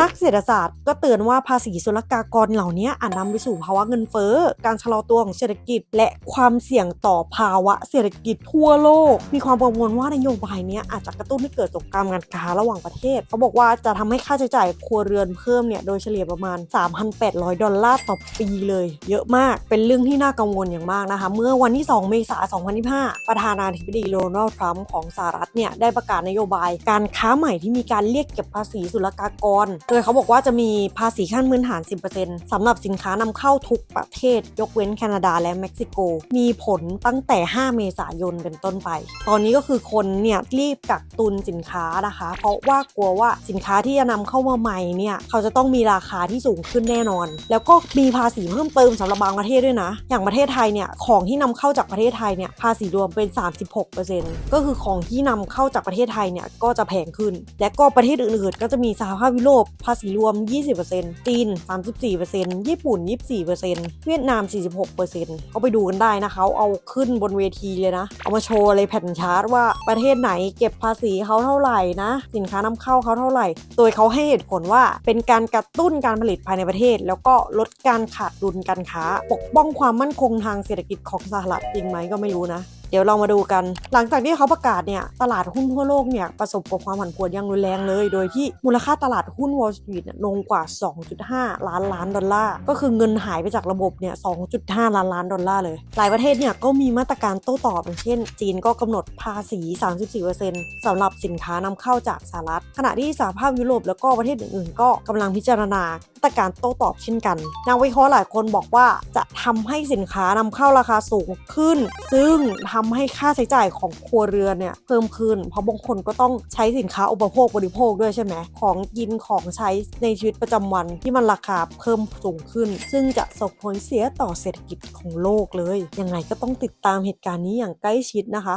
นักเศรษฐศาสตร์ก็เตือนว่าภาษีศุลกากรเหล่านี้อาจนำไปสู่ภาวะเงินเฟ้อ การชะลอตัวของเศรษฐกิจ และความเสี่ยงต่อภาวะเศรษฐกิจทั่วโลก มีความกังวลว่านโยบายนี้อาจจะกระตุ้นให้เกิดสงครามการค้าระหว่างประเทศ เขาบอกว่าจะทำให้ค่าใช้จ่ายครัวเรือนเพิ่มเนี่ยโดยเฉลี่ยประมาณ 3,800 ดอลลาร์ต่อปีเลย เยอะมาก เป็นเรื่องที่น่ากังวลอย่างมากนะคะ เมื่อวันที่ 2 เมษายน 2025 ประธานาธิบดีโดนัลด์ทรัมป์ของสหรัฐเนี่ยได้ประกาศนโยบาย การค้าใหม่ที่มีการเรียกเก็บภาษีศุลกากรโดยเขาบอกว่าจะมีภาษีขั้นพื้นฐาน 10%สำหรับสินค้านำเข้าทุกประเทศ ยกเว้นแคนาดาและเม็กซิโก มีผลตั้งแต่ 5 เมษายนเป็นต้นไป ตอนนี้ก็คือคนเนี่ยรีบกักตุนสินค้านะคะ เพราะว่ากลัวว่าสินค้าที่จะนำเข้ามาใหม่เนี่ยเขาจะต้องมีราคาที่สูงขึ้นแน่นอน แล้วก็มีภาษีเพิ่มเติมสำหรับบางประเทศด้วยนะ อย่างประเทศไทยเนี่ยของที่นำเข้าจากประเทศไทยเนี่ยภาษีรวมเป็น 36%ก็คือของที่นำเข้าจากประเทศไทยเนี่ยก็จะแพงขึ้น และก็ประเทศอื่นๆ ก็จะมีสหภาพยุโรปภาษีรวม 20%จีน 34%ญี่ปุ่น 24%เวียดนาม 46%ก็ไปดูกันได้นะเขาเอาขึ้นบนเวทีเลยนะ เอามาโชว์เลยแผ่นชาร์ตว่าประเทศไหนเก็บภาษีเขาเท่าไหร่นะ สินค้านำเข้าเขาเท่าไหร่ โดยเขาให้เหตุผลว่าเป็นการกระตุ้นการผลิตภายในประเทศ แล้วก็ลดการขาดดุลการค้า ปกป้องความมั่นคงทางเศรษฐกิจของสหรัฐจริงไหมก็ไม่รู้นะ เดี๋ยวเรามาดูกัน หลังจากที่เขาประกาศเนี่ยตลาดหุ้นทั่วโลกเนี่ยประสบกับความผันผวนอย่างรุนแรงเลย โดยที่มูลค่าตลาดหุ้น Wall Street เนี่ยลงกว่า 2.5 ล้านล้านดอลลาร์ก็คือเงินหายไปจากระบบเนี่ย 2.5 ล้านล้านดอลลาร์เลย หลายประเทศเนี่ยก็มีมาตรการโต้ตอบอย่างเช่น จีนก็กำหนดภาษี 34%สำหรับสินค้านำเข้าจากสหรัฐ ขณะที่สหภาพยุโรปแล้วก็ประเทศอื่นๆ ก็กำลังพิจารณามาตรการโต้ตอบเช่นกัน นักวิเคราะห์หลายคนบอกว่าจะทำให้สินค้านำเข้าราคาสูงขึ้น ซึ่งทำให้ค่าใช้จ่ายของครัวเรือนเนี่ยเพิ่มขึ้น เพราะบางคนก็ต้องใช้สินค้าอุปโภคบริโภคด้วยใช่ไหมของกินของใช้ในชีวิตประจำวันที่มันราคาเพิ่มสูงขึ้น ซึ่งจะส่งผลเสียต่อเศรษฐกิจของโลกเลย ยังไงก็ต้องติดตามเหตุการณ์นี้อย่างใกล้ชิดนะคะ